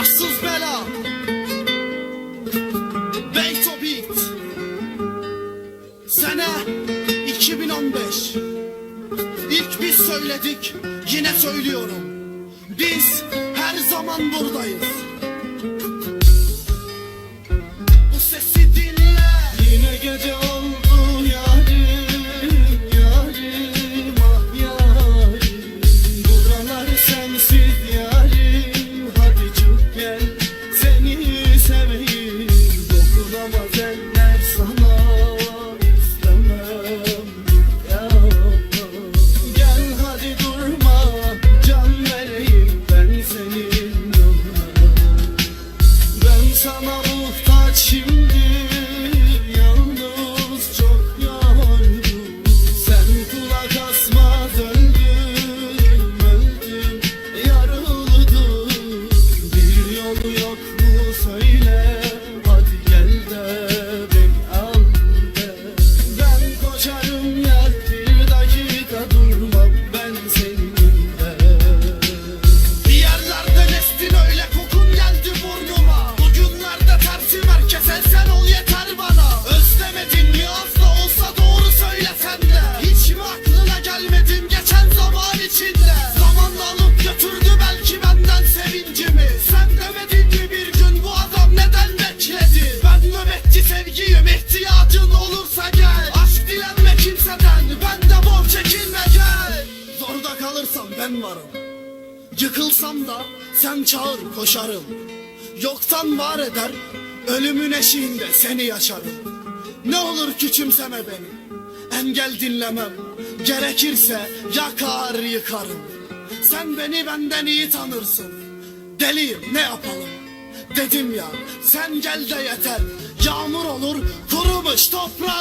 Mahsus bela. Beyto Sene 2015 İlk biz söyledik yine söylüyorum. Biz her zaman buradayız. ben varım. Yıkılsam da sen çağır koşarım. Yoktan var eder ölümün eşiğinde seni yaşarım. Ne olur küçümseme beni Engel dinlemem. Gerekirse yakar yıkarım. Sen beni benden iyi tanırsın. Deliyim ne yapalım? Dedim ya sen gel de yeter. Yağmur olur kurumuş toprağa